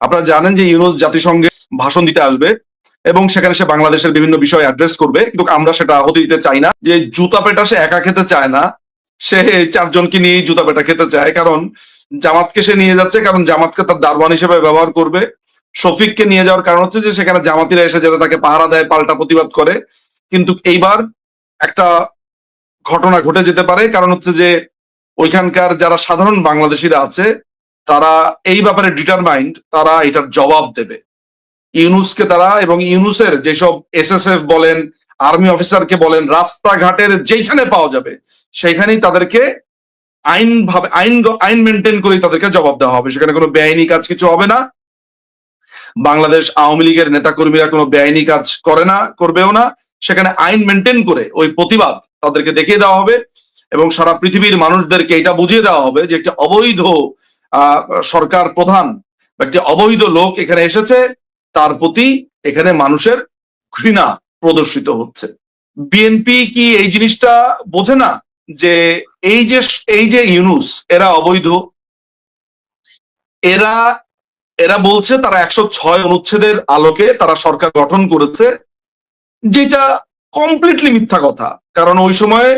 আপনারা জানেন যে ইউনুস জাতিসংঘে ভাষণ দিতে আসবে এবং সেখানে সে বাংলাদেশের বিভিন্ন বিষয় অ্যাড্রেস করবে। কিন্তু আমরা সেটা হতে দিতে চাই না। যে জুতা পেটা সে একা খেতে চায় না, সে চারজনকে নিয়ে জুতা পেটা খেতে চায়। কারণ জামাতকে সে নিয়ে যাচ্ছে, কারণ জামাতকে তার দারওয়ান হিসেবে ব্যবহার করবে। শফিককে নিয়ে যাওয়ার কারণ হচ্ছে যে সেখানে জামাতিরা এসে যাতে তাকে পাহারা দেয়, পাল্টা প্রতিবাদ করে। কিন্তু এইবার একটা ঘটনা ঘটে যেতে পারে। কারণ হচ্ছে যে ওইখানকার যারা সাধারণ বাংলাদেশিরা আছে তারা এই ব্যাপারে ডিটারমাইন্ড তারা এটার জবাব দেবে। ইউনুসকে তারা এবং ইউনুসের যেসব এসএসএফ বলেন আর্মি অফিসারকে বলেন, রাস্তাঘাটের যেখানে পাওয়া যাবে, সেখানেই তাদেরকে আইন ভাবে, আইন আইন মেনটেন করে তাদেরকে জবাব দেওয়া হবে। সেখানে কোনো বেআইনি কাজ কিছু হবে না। বাংলাদেশ আওয়ামী লীগের নেতা কর্মীরা কোনো বেআইনি কাজ করে না, করবেও না। সেখানে আইন মেনটেন করে ওই প্রতিবাদ তাদেরকে দেখিয়ে দেওয়া হবে এবং সারা পৃথিবীর মানুষদেরকে এটা বুঝিয়ে দেওয়া হবে যে একটি অবৈধ সরকার প্রধান একটি অবৈধ লোক এখানে এসেছে, তার প্রতি এখানে মানুষের ঘৃণা প্রদর্শিত হচ্ছে। বিএনপি কি এই জিনিসটা বোঝে না? যে এই যে এই যে ইউনুস, এরা অবৈধ। এরা এরা বলছে তারা একশো ছয় অনুচ্ছেদের আলোকে তারা সরকার গঠন করেছে, যেটা কমপ্লিটলি মিথ্যা কথা। কারণ ওই সময়ে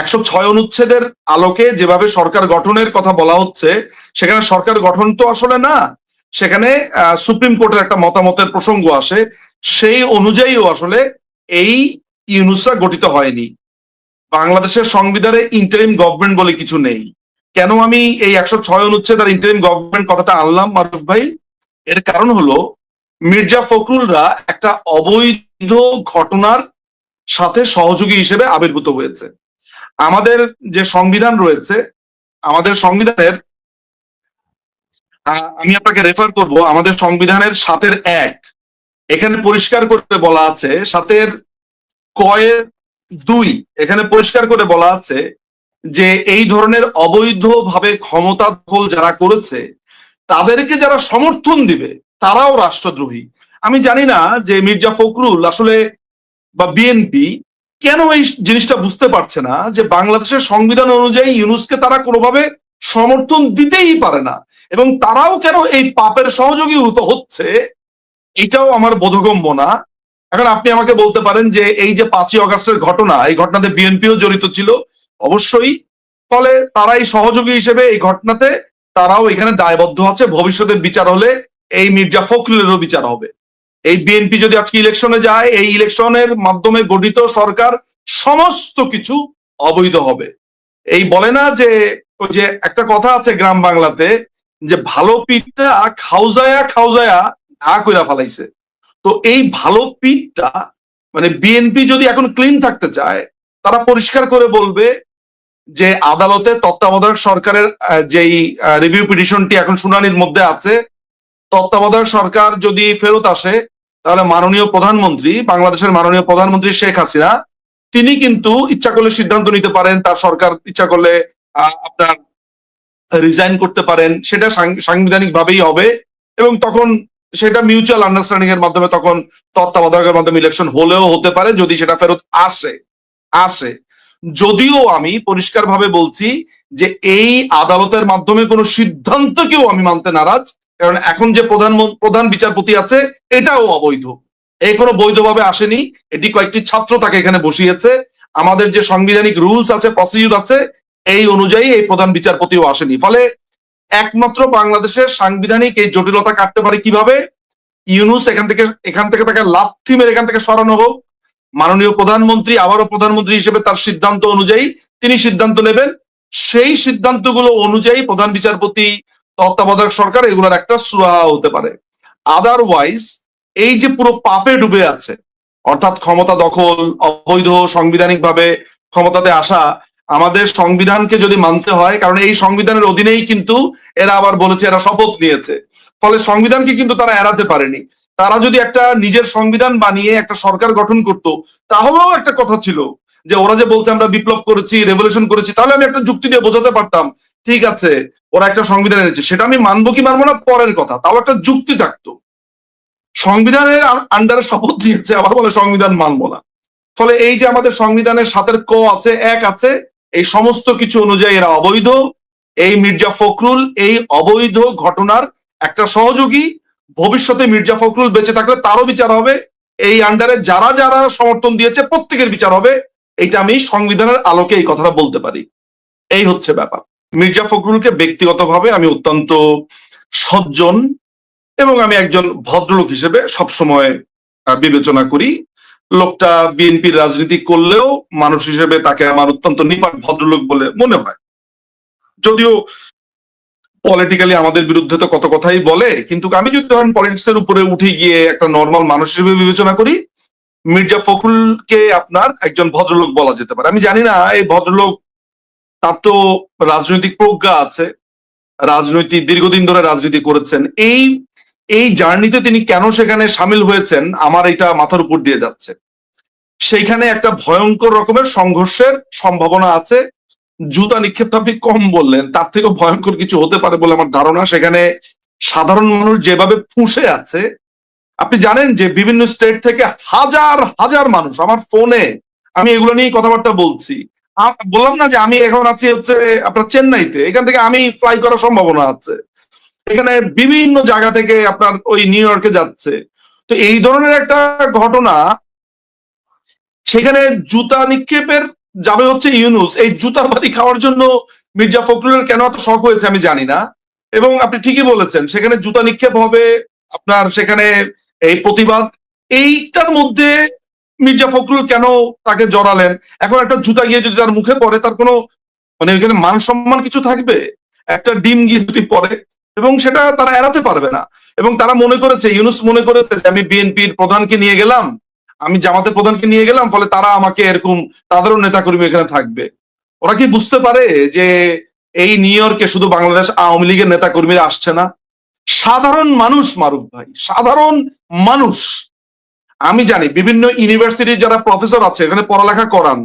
একশো ছয় অনুচ্ছেদের আলোকে যেভাবে সরকার গঠনের কথা বলা হচ্ছে, সেখানে সরকার গঠন তো আসলে না, সেখানে সুপ্রিম কোর্টের একটা মতামতের প্রসঙ্গ আসে, সেই অনুযায়ীও আসলে এই ইউনুসরা গঠিত হয়নি। বাংলাদেশের সংবিধানে ইন্টারিম গভর্নমেন্ট বলে কিছু নেই। কেন আমি এই একশো ছয় অনুচ্ছেদ আর ইন্টারিম গভর্নমেন্ট কথাটা আনলাম, মারুফ ভাই? এর কারণ হলো, মির্জা ফখরুলরা একটা অবৈধ ঘটনার সাথে সহযোগী হিসেবে আবির্ভূত হয়েছে। আমাদের যে সংবিধান রয়েছে, আমাদের সংবিধানের আমি আপনাকে রেফার করব, আমাদের সংবিধানের সাতের এক। এখানে পরিষ্কার করে বলা আছে, সাতের কয়ের দুই। এখানে পরিষ্কার করে বলা আছে যে, এই ধরনের অবৈধভাবে ক্ষমতা দখল যারা করেছে, তাদেরকে যারা সমর্থন দিবে, তারাও রাষ্ট্রদ্রোহী। আমি জানি না যে মির্জা ফখরুল আসলে বা বিএনপি কেন এই জিনিসটা বুঝতে পারছে না যে বাংলাদেশের সংবিধান অনুযায়ী ইউনুসকে তারা কোনোভাবে সমর্থন দিতেই পারে না? এবং তারাও কেন এই পাপের সহযোগী হচ্ছে? এটাও আমার বোধগম্য না। এখন আপনি আমাকে বলতে পারেন যে এই যে পাঁচই অগাস্টের ঘটনা, এই ঘটনাতে বিএনপিও জড়িত ছিল। অবশ্যই, ফলে তারাই সহযোগী হিসেবে এই ঘটনাতে তারাও এখানে দায়বদ্ধ আছে। ভবিষ্যতে বিচার হলে এই মির্জা ফখরুলেরও বিচার হবে। এই বিএনপি যদি আজকে ইলেকশনে যায়, এই ইলেকশনের মাধ্যমে গঠিত সরকার সমস্ত কিছু অবৈধ হবে। এই বলে না যে যে একটা কথা আছে গ্রাম বাংলাতে, যে ভালো পিঠটা খাউজায়া খাউজায়া ঘা কইরা ফালাইছে। তো এই ভালো পিঠটা মানে বিএনপি যদি এখন ক্লিন থাকতে চায়, তারা পরিষ্কার করে বলবে যে আদালতে তত্ত্বাবধায়ক সরকারের যেই রিভিউ পিটিশনটি এখন শুনানির মধ্যে আছে তত্ত্বাবধায়ক সরকার যদি ফেরত আসে, তাহলে মাননীয় প্রধানমন্ত্রী, বাংলাদেশের মাননীয় প্রধানমন্ত্রী শেখ হাসিনা, তিনি কিন্তু ইচ্ছা করলে সিদ্ধান্ত নিতে পারেন, তার সরকার ইচ্ছা করলে আপনার রিজাইন করতে পারেন, সেটা সাংবিধানিক ভাবেই হবে এবং তখন সেটা মিউচুয়াল আন্ডারস্ট্যান্ডিং এর মাধ্যমে তখন তত্ত্বাবধায়কের মাধ্যমে ইলেকশন হলেও হতে পারে, যদি সেটা ফেরত আসে আসে। যদিও আমি পরিষ্কারভাবে বলছি যে এই আদালতের মাধ্যমে কোনো সিদ্ধান্তকেও আমি মানতে নারাজ কারণ এখন যে প্রধান প্রধান বিচারপতি আছে, এটাও অবৈধ। এই কোনো বৈধভাবে আসেনি। এটি কয়েকটি ছাত্র তাকে এখানে বসিয়েছে। আমাদের যে সাংবিধানিক রুলস আছে, প্রসিডিউর আছে, এই অনুযায়ী এই প্রধান বিচারপতিও আসেনি। ফলে একমাত্র বাংলাদেশের সাংবিধানিক এই জটিলতা কাটতে পারে কীভাবে? ইউনুস এখান থেকে এখান থেকে তাকে লাথি মেরে এখান থেকে সরানো হোক। মাননীয় প্রধানমন্ত্রী, আবারও প্রধানমন্ত্রী হিসেবে তার সিদ্ধান্ত অনুযায়ী তিনি সিদ্ধান্ত নেবেন। সেই সিদ্ধান্তগুলো অনুযায়ী প্রধান বিচারপতি তত্ত্বাবধায়ক সরকার, এগুলোর একটা সুরাহা হতে পারে। আদারওয়াইজ এই যে পুরো পাপে ডুবে আছে, অর্থাৎ ক্ষমতা দখল, অবৈধ সাংবিধানিক ভাবে ক্ষমতাতে আসা, আমাদের সংবিধানকে যদি মানতে হয়, কারণ এই সংবিধানের অধীনেই কিন্তু এরা আবার বলেছে এরা শপথ নিয়েছে। ফলে সংবিধানকে কিন্তু তারা এড়াতে পারেনি। তারা যদি একটা নিজের সংবিধান বানিয়ে একটা সরকার গঠন করত, তাহলেও একটা কথা ছিল যে ওরা যে বলছে আমরা বিপ্লব করেছি রেভলিউশন করেছি, তাহলে আমি একটা যুক্তি দিয়ে বোঝাতে পারতাম ঠিক আছে, ওরা একটা সংবিধান এনেছে। সেটা আমি মানবো কি মানবো না, পরের কথা। তাও একটা যুক্তি থাকতো সংবিধানের আন্ডারে শপথ নিয়েছে আবার বলে সংবিধান মানবো না। ফলে এই যে আমাদের সংবিধানের সাতের ক আছে, এক আছে, এই সমস্ত কিছু অনুযায়ী এরা অবৈধ। এই মির্জা ফখরুল, এই অবৈধ ঘটনার একটা সহযোগী। ভবিষ্যতে মির্জা ফখরুল বেঁচে থাকলে তারও বিচার হবে। এই আন্ডারে যারা যারা সমর্থন দিয়েছে, প্রত্যেকের বিচার হবে। এইটা আমি সংবিধানের আলোকে এই কথাটা বলতে পারি। এই হচ্ছে ব্যাপার। মির্জা ফখরুলকে ব্যক্তিগতভাবে আমি অত্যন্ত সজ্জন এবং আমি একজন ভদ্রলোক হিসেবে সবসময় বিবেচনা করি। লোকটা বিএনপির রাজনীতি করলেও মানুষ হিসেবে তাকে আমার অত্যন্ত নিপাট ভদ্রলোক বলে মনে হয়। যদিও পলিটিক্যালি আমাদের বিরুদ্ধে তো কত কথাই বলে, কিন্তু আমি যদি ধরেন পলিটিক্স এর উপরে উঠে গিয়ে একটা নর্মাল মানুষ হিসেবে বিবেচনা করি, মির্জা ফখরুলকে আপনার একজন ভদ্রলোক বলা যেতে পারে। আমি জানি না এই ভদ্রলোক তার তো রাজনৈতিক প্রজ্ঞা আছে। রাজনৈতিক দীর্ঘদিন ধরে রাজনীতি করেছেন। এই এই জার্নিতে তিনি কেন সেখানে সামিল হয়েছেন আমার এটা মাথার উপর দিয়ে যাচ্ছে। সেইখানে একটা ভয়ঙ্কর রকমের সংঘর্ষের সম্ভাবনা আছে। জুতা নিক্ষেপ আপনি কম বললেন, তার থেকেও ভয়ঙ্কর কিছু হতে পারে বলে আমার ধারণা। সেখানে সাধারণ মানুষ যেভাবে ফুঁসে আছে, আপনি জানেন যে বিভিন্ন স্টেট থেকে হাজার হাজার মানুষ, আমার ফোনে আমি এগুলো নিয়ে কথাবার্তা বলছি। বললাম না যে আমি এখন আছি হচ্ছে আপনার চেন্নাইতে। এখান থেকে আমি ফ্লাই করার সম্ভাবনা আছে। এখানে বিভিন্ন জায়গা থেকে আপনার ওই নিউ ইয়র্কে যাচ্ছে। তো এই ধরনের একটা ঘটনা, সেখানে জুতা নিক্ষেপের যাবে হচ্ছে ইউনুস। এই জুতার বাড়ি খাওয়ার জন্য মির্জা ফখরুলের কেন এত শখ হয়েছে আমি জানি না। এবং আপনি ঠিকই বলেছেন, সেখানে জুতা নিক্ষেপ হবে, আপনার সেখানে এই প্রতিবাদ। এইটার মধ্যে মির্জা ফখরুল কেন তাকে জড়ালেন? এখন একটা জুতা গিয়ে যদি তার মুখে পড়ে, তার কোনো মানে ওইখানে মান সম্মান কিছু থাকবে? একটা ডিম গিয়ে যদি পড়ে, এবং সেটা তারা এড়াতে পারবে না। এবং তারা মনে করেছে, ইউনুস মনে করেছে যে আমি বিএনপির প্রধানকে নিয়ে গেলাম, আমি জামাতের প্রধানকে নিয়ে গেলাম, ফলে তারা আমাকে এরকম, তাদেরও নেতাকর্মী এখানে থাকবে। ওরা কি বুঝতে পারে যে এই নিউ ইয়র্কে শুধু বাংলাদেশ আওয়ামী লীগের নেতাকর্মীরা আসছে না? সাধারণ মানুষ মারুফ ভাই, সাধারণ মানুষ। আমি জানি বিভিন্ন ইউনিভার্সিটির যারা প্রফেসর আছে, এখানে পড়ালেখা করান,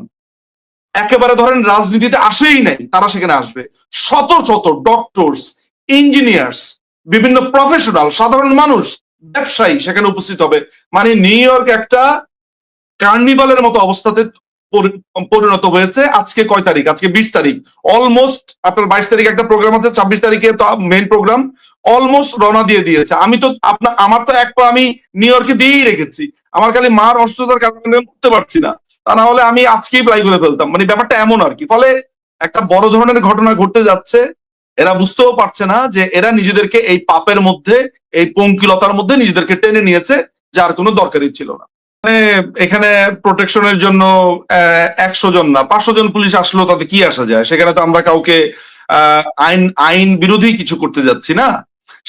একেবারে ধরেন রাজনীতিতে আসেই নাই, তারা সেখানে আসবে। শত শত ডক্টরস ইঞ্জিনিয়ার্স বিভিন্ন প্রফেশনাল সাধারণ মানুষ, ব্যবসায়ী সেখানে উপস্থিত হবে। মানে নিউ ইয়র্ক একটা কার্নিভালের মতো অবস্থাতে পরিণত হয়েছে আজকে কয় তারিখ? আজকে বিশ তারিখ। অলমোস্ট আপনার বাইশ তারিখ একটা প্রোগ্রাম আছে, ছাব্বিশ তারিখে তো মেইন প্রোগ্রাম অলমোস্ট রওনা দিয়ে দিয়েছে। আমি তো আপনার আমার তো এক আমি নিউ ইয়র্কে দিয়েই রেখেছি। আমার খালি মার অসুস্থতার কারণে করতে পারছি না। তা না হলে আমি আজকেই প্লাই করে ফেলতাম। মানে ব্যাপারটা এমন আর কি। ফলে একটা বড় ধরনের ঘটনা ঘটতে যাচ্ছে। এরা বুঝতেও পারছে না যে এরা নিজেদেরকে এই পাপের মধ্যে, এই পঙ্কিলতার মধ্যে নিজেদেরকে টেনে নিয়েছে, যার কোনো দরকারই ছিল না। মানে এখানে প্রোটেকশনের জন্য একশো জন না, পাঁচশো জন পুলিশ আসলেও তাতে কি আসা যায়? সেখানে তো আমরা কাউকে আইন আইন বিরোধী কিছু করতে যাচ্ছি না।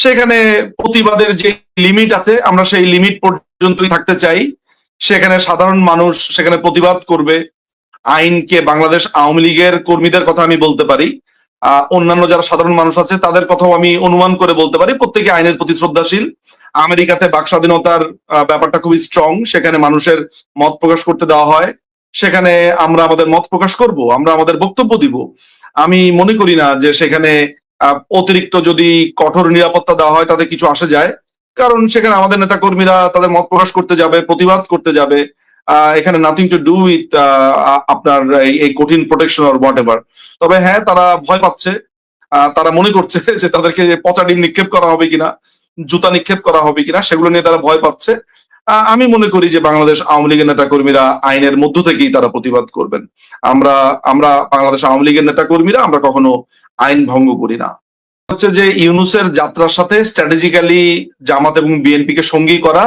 সেখানে প্রতিবাদের যে লিমিট আছে, আমরা সেই লিমিট পর্যন্তই থাকতে চাই। সেখানে সাধারণ মানুষ সেখানে প্রতিবাদ করবে। আইনকে বাংলাদেশ আওয়ামী লীগের কর্মীদের কথা আমি বলতে পারি। অন্যান্য যারা সাধারণ মানুষ আছে, তাদের কথাও আমি অনুমান করে বলতে পারি। প্রত্যেকে আইনের প্রতি শ্রদ্ধাশীল। আমেরিকাতে বাক স্বাধীনতার ব্যাপারটা খুবই স্ট্রং সেখানে মানুষের মত প্রকাশ করতে দেওয়া হয়। সেখানে আমরা আমাদের মত প্রকাশ করব, আমরা আমাদের বক্তব্য দিব। আমি মনে করি না যে সেখানে অতিরিক্ত যদি কঠোর নিরাপত্তা দেওয়া হয়, তাতে কিছু আসে যায়। কারণ সেখানে আমাদের নেতা কর্মীরা তাদের মত প্রকাশ করতে যাবে, প্রতিবাদ করতে যাবে। এখানে নাথিং টু ডু উইথ আপনার এই- কঠিন প্রোটেকশন অর হোয়াট এভার তবে হ্যাঁ তারা ভয় পাচ্ছে। তারা মনে করছে যে তাদেরকে পচা ডিম নিক্ষেপ করা হবে কিনা। জুতা নিক্ষেপ করা হবে কিনা সেগুলো নিয়ে তারা ভয় পাচ্ছে। আমি মনে করি যে বাংলাদেশ আওয়ামী লীগের নেতা কর্মীরা আইনের মধ্য থেকেই তারা প্রতিবাদ করবেন। আমরা আমরা বাংলাদেশ আওয়ামী লীগের নেতা কর্মীরা আমরা কখনো আইন ভঙ্গ করি না। হচ্ছে যে ইউনুসের যাত্রার সাথে স্ট্র্যাটেজিক্যালি জামাত এবং বিএনপি কে সঙ্গী করা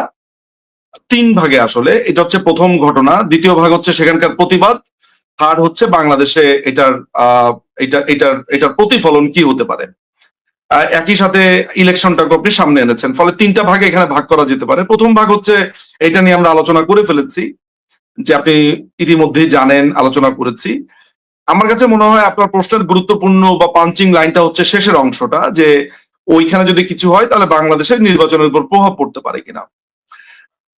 তিন ভাগে আসলে। এটা হচ্ছে প্রথম ঘটনা। দ্বিতীয় ভাগ হচ্ছে সেখানকার প্রতিবাদ। থার্ড হচ্ছে বাংলাদেশে এটার আহ এটা, এটার এটার প্রতিফলন কি হতে পারে। একই সাথে ইলেকশনটাকে আপনি সামনে এনেছেন। ফলে তিনটা ভাগে এখানে ভাগ করা যেতে পারে। প্রথম ভাগ হচ্ছে, এটা নিয়ে আমরা আলোচনা করে ফেলেছি, যে আপনি ইতিমধ্যেই জানেন, আলোচনা করেছি। আমার কাছে মনে হয় আপনার প্রশ্নের গুরুত্বপূর্ণ বা পাঞ্চিং লাইনটা হচ্ছে শেষের অংশটা, যে ওইখানে যদি কিছু হয়, তাহলে বাংলাদেশের নির্বাচনের উপর প্রভাব পড়তে পারে কিনা।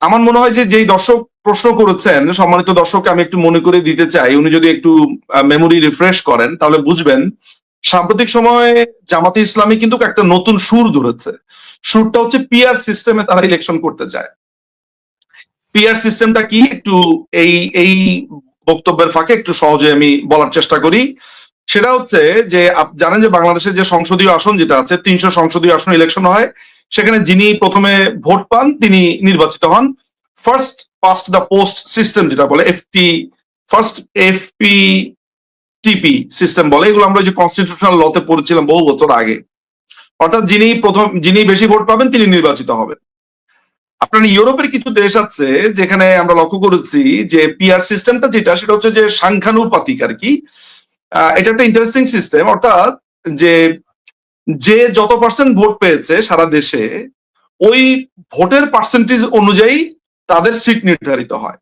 আমার মনে হয় যে যেই দর্শক প্রশ্ন করেছেন, সম্মানিত দর্শককে আমি একটু মনে করে দিতে চাই, উনি যদি একটু মেমোরি রিফ্রেশ করেন, তাহলে বুঝবেন সাম্প্রতিক সময়ে জামাতে ইসলামী কিন্তু একটা নতুন সুর ধরেছে। সুরটা হচ্ছে পিআর সিস্টেমে তারা ইলেকশন করতে চায় পিআর সিস্টেমটা কি? একটু এই এই বক্তব্যের ফাঁকে একটু সহজে আমি বলার চেষ্টা করি। সেটা হচ্ছে যে জানেন যে বাংলাদেশের যে সংসদীয় আসন যেটা আছে, তিনশো সংসদীয় আসন ইলেকশন হয়। সেখানে যিনি প্রথমে ভোট পান, তিনি নির্বাচিত হন। First past the post system যেটা বলে FT first FP TP system বলে, এগুলো আমরা যে কনস্টিটিউশনাল লতে পড়েছিলাম বহু বছর আগে। অর্থাৎ যিনি প্রথম, যিনি বেশি ভোট পাবেন, তিনি নির্বাচিত হবেন। আপনার ইউরোপের কিছু দেশ আছে যেখানে আমরা লক্ষ্য করেছি যে পিআর সিস্টেমটা যেটা, সেটা হচ্ছে যে সাংখ্যানুপাতিক আর কি। এটা একটা ইন্টারেস্টিং সিস্টেম অর্থাৎ যে যে যত পার্সেন্ট ভোট পেয়েছে সারা দেশে, ওই ভোটের পার্সেন্টেজ অনুযায়ী তাদের সিট নির্ধারিত হয়।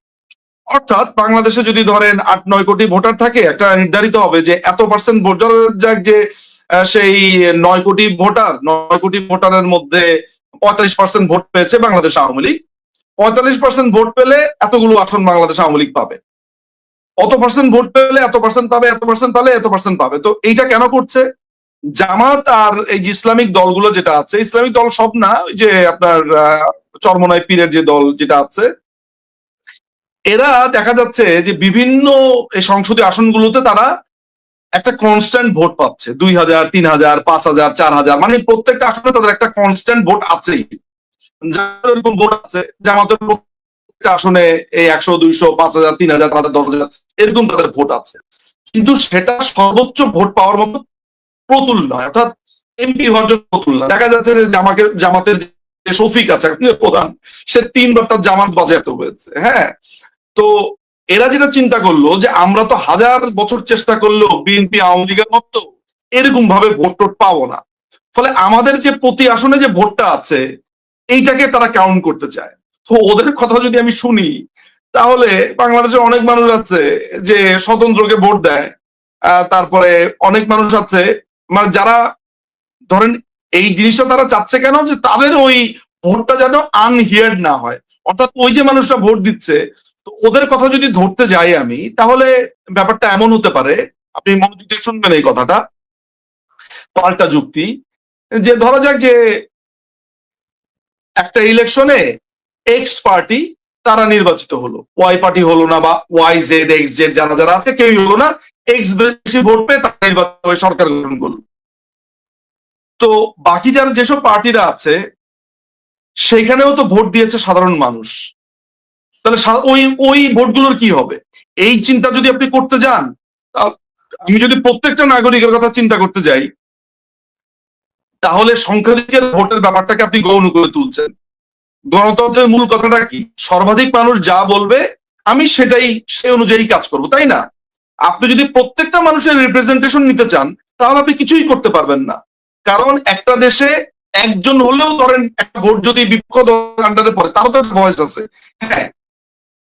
অর্থাৎ বাংলাদেশে যদি ধরেন আট, নয় কোটি ভোটার থাকে, একটা নির্ধারিত হবে যে এত পার্সেন্ট ভোট যাক যে সেই নয় কোটি ভোটার, নয় কোটি ভোটারের মধ্যে পঁয়তাল্লিশ পার্সেন্ট ভোট পেয়েছে বাংলাদেশ আওয়ামী লীগ। পঁয়তাল্লিশ পার্সেন্ট ভোট পেলে এতগুলো আসন বাংলাদেশ আওয়ামী লীগ পাবে। অত পার্সেন্ট ভোট পেলে এত পার্সেন্ট পাবে, এত পার্সেন্ট পালে এত পার্সেন্ট পাবে। তো এইটা কেন করছে? জামাত আর এই যে ইসলামিক দলগুলো যেটা আছে, ইসলামিক দল সব না যে আপনার চরমনায় পীরের যে দল যেটা আছে এরা দেখা যাচ্ছে যে বিভিন্ন সংসদীয় আসনগুলোতে তারা একটা কনস্ট্যান্ট ভোট পাচ্ছে। দুই হাজার, তিন হাজার, পাঁচ হাজার, চার হাজার মানে প্রত্যেকটা আসনে তাদের একটা কনস্ট্যান্ট ভোট আছেই। ভোট আছে জামাতের প্রত্যেকটা আসনে এই একশো, দুইশো, পাঁচ হাজার, তিন হাজার, পাঁচ দশ হাজার, এরকম তাদের ভোট আছে। কিন্তু সেটা সর্বোচ্চ ভোট পাওয়ার মতো প্রতুল নয়, অর্থাৎ এমপি হওয়ার জন্য প্রতুল নয় দেখা যাচ্ছে যে জামাকে, জামাতের যে শফিক আছে প্রধান, সে তিনবার তার জামাত বাজেয়াপ্ত হয়েছে হ্যাঁ? তো এরা যেটা চিন্তা করল যে আমরা তো হাজার বছর চেষ্টা করলেও বিএনপি আওয়ামী লীগের মতো এরকম ভাবে ভোট টোট পাবো না। ফলে আমাদের যে প্রতি আসনে যে ভোটটা আছে, এইটাকে তারা কাউন্ট করতে চায়। তো ওদের কথা যদি আমি শুনি, তাহলে বাংলাদেশে অনেক মানুষ আছে যে স্বতন্ত্রকে ভোট দেয় তারপরে অনেক মানুষ আছে মানে যারা ধরেন এই জিনিসটা তারা চাচ্ছে কেন? যে তাদের ওই ভোটটা যেন আনহিয়ার্ড না হয়। অর্থাৎ ওই যে মানুষরা ভোট দিচ্ছে ওদের কথা যদি ধরতে যাই আমি, তাহলে ব্যাপারটা এমন হতে পারে, আপনি মনোযোগ শুনবেন এই কথাটা, পাল্টা যুক্তি, যে ধরা যাক যে একটা ইলেকশনে এক্স পার্টি তারা নির্বাচিত হলো ওয়াই পার্টি হলো না বা ওয়াই জেড এক্স জেড যারা যারা আছে, কেউই হলো না এক্স বেশি ভোট পেয়ে তারা নির্বাচিত হয়ে সরকার গঠন করল। তো বাকি যারা যেসব পার্টিরা আছে সেখানেও তো ভোট দিয়েছে সাধারণ মানুষ। তাহলে ওই ওই ভোটগুলোর কি হবে? এই চিন্তা যদি আপনি করতে যান আমি যদি প্রত্যেকটা নাগরিকের কথা চিন্তা করতে যাই, তাহলে সংখ্যাধিকের ভোটের ব্যাপারটাকে আপনি গৌণ করে তুলছেন। গণতন্ত্রের মূল কথাটা কি? সর্বাধিক মানুষ যা বলবে, আমি সেটাই, সেই অনুযায়ী কাজ করব, তাই না? আপনি যদি প্রত্যেকটা মানুষের রিপ্রেজেন্টেশন নিতে চান, তাহলে আপনি কিছুই করতে পারবেন না। কারণ একটা দেশে একজন হলেও ধরেন, একটা ভোট যদি বিপক্ষ আন্ডারে পড়ে, তারও তো ভয়েস আছে। হ্যাঁ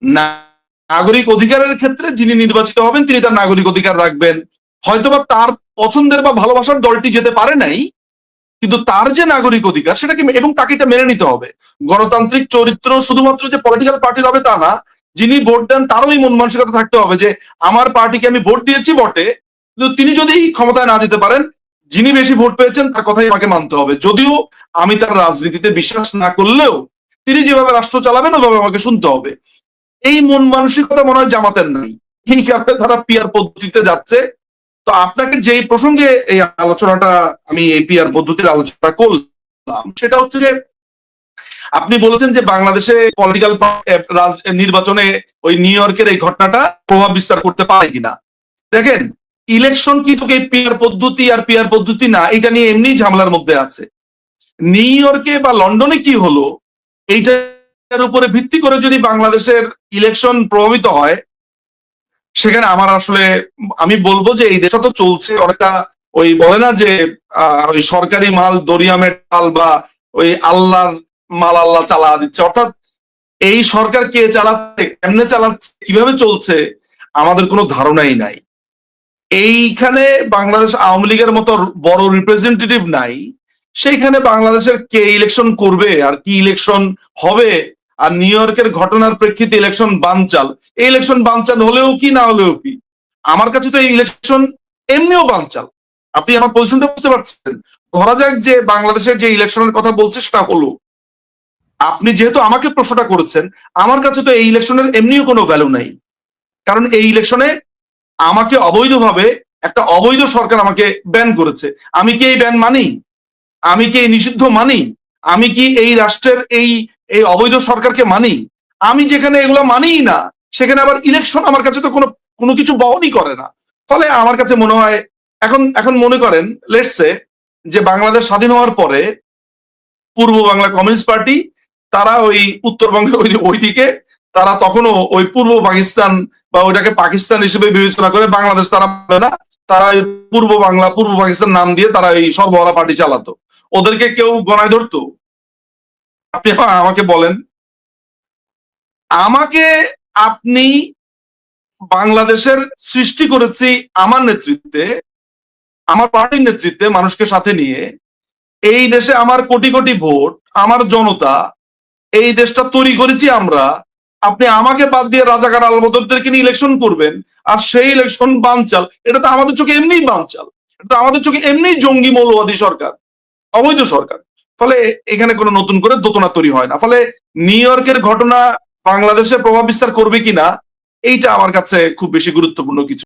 নাগরিক অধিকারের ক্ষেত্রে যিনি নির্বাচিত হবেন, তিনি তার নাগরিক অধিকার রাখবেন। হয়তোবা তার পছন্দের বা ভালোবাসার দলটি যেতে পারে নাই, কিন্তু তার যে নাগরিক অধিকার, সেটাকে এবং তাকে এটা মেনে নিতে হবে। গণতান্ত্রিক চরিত্র শুধুমাত্র যে পলিটিক্যাল পার্টির হবে তা না, যিনি ভোট দেন তারও এই মন মানসিকতা থাকতে হবে যে, আমার পার্টিকে আমি ভোট দিয়েছি বটে, কিন্তু তিনি যদি ক্ষমতায় না যেতে পারেন, যিনি বেশি ভোট পেয়েছেন, তার কথাই আমাকে মানতে হবে। যদিও আমি তার রাজনীতিতে বিশ্বাস না করলেও, তিনি যেভাবে রাষ্ট্র চালাবেন ওভাবে আমাকে শুনতে হবে। এই মন মানসিকতা মনে হয় জামাতের নাই। এই কারণে তারা পিয়ার পদ্ধতিতে যাচ্ছে। তো আপনাকে যেই প্রসঙ্গে এই আলোচনাটা আমি এই পিয়ার পদ্ধতির আলোচনা করলাম, সেটা হচ্ছে যে আপনি বলেছেন যে বাংলাদেশে পলিটিক্যাল নির্বাচনে ওই নিউ ইয়র্কের এই ঘটনাটা প্রভাব বিস্তার করতে পারে কিনা। দেখেন ইলেকশন কি তোকে পিয়ার পদ্ধতি আর পিয়ার পদ্ধতি না, এটা নিয়ে এমনি ঝামেলার মধ্যে আছে। নিউ ইয়র্কে বা লন্ডনে কি হলো এইটার উপরে ভিত্তি করে যদি বাংলাদেশের ইলেকশন প্রভাবিত হয়, সেখানে আমার আসলে, আমি বলব যে এই দেশটা তো চলছে, অনেকটা ওই বলে না যে ওই সরকারি মাল দরিয়ামের টাল বা ওই আল্লাহর মাল আল্লাহ চালা দিচ্ছে। অর্থাৎ এই সরকার কে চালাচ্ছে, কেমনে চালাচ্ছে, কীভাবে চলছে, আমাদের কোনো ধারণাই নাই। এইখানে বাংলাদেশ আওয়ামী লীগের মতো বড় রিপ্রেজেন্টেটিভ নাই, সেইখানে বাংলাদেশের কে ইলেকশন করবে আর কি ইলেকশন হবে আর নিউ ইয়র্কের ঘটনার প্রেক্ষিতে ইলেকশন বানচাল এই ইলেকশন বানচাল হলেও কি, না হলেও কি? আমার কাছে তো এই ইলেকশন এমনিও বানচাল আপনি আমার পজিশনটা বুঝতে পারছেন? ধরা যাক যে বাংলাদেশের যে ইলেকশনের কথা বলছে সেটা হলো, আপনি যেহেতু আমাকে প্রশ্নটা করেছেন, আমার কাছে তো এই ইলেকশনের এমনিও কোনো ভ্যালু নাই। কারণ এই ইলেকশনে আমাকে অবৈধভাবে একটা অবৈধ সরকার আমাকে ব্যান করেছে। আমি কি এই ব্যান মানি? আমি কি এই নিষিদ্ধ মানি? আমি কি এই রাষ্ট্রের এই এই অবৈধ সরকারকে মানি। আমি যেখানে এগুলো মানিই না, সেখানে আবার ইলেকশন আমার কাছে তো কোনো কোনো কিছু বহনই করে না। ফলে আমার কাছে মনে হয়, এখন এখন মনে করেন লেটসে যে বাংলাদেশ স্বাধীন হওয়ার পরে পূর্ব বাংলা কমিউনিস্ট পার্টি তারা ওই উত্তরবঙ্গের ওই, ওইদিকে, তারা তখনও ওই পূর্ব পাকিস্তান বা ওইটাকে পাকিস্তান হিসেবে বিবেচনা করে বাংলাদেশ তারা পাবে না। তারা পূর্ব বাংলা, পূর্ব পাকিস্তান নাম দিয়ে তারা এই সর্বহারা পার্টি চালাতো। ওদেরকে কেউ গণায় ধরতো। আপনি আমাকে বলেন। আমাকে আপনি বাংলাদেশের সৃষ্টি করেছি আমার নেতৃত্বে, আমার পার্টির নেতৃত্বে মানুষকে সাথে নিয়ে। এই দেশে আমার কোটি কোটি ভোট, আমার জনতা, এই দেশটা তৈরি করেছি আমরা। আপনি আমাকে বাদ দিয়ে রাজাকার আলবদরদেরকে নিয়ে ইলেকশন করবেন, আর সেই ইলেকশন বানচাল। এটা তো আমাদের চোখে এমনিই বানচাল। এটা তো আমাদের চোখে এমনিই জঙ্গি মৌলবাদী সরকার, অবৈধ সরকার। ফলে এখানে কোনো নতুন করে দোতনা তৈরি হয় না। ফলে নিউ ইয়র্কের ঘটনা বাংলাদেশে প্রভাব বিস্তার করবে কিনা, এইটা আমার কাছে খুব বেশি গুরুত্বপূর্ণ কিছু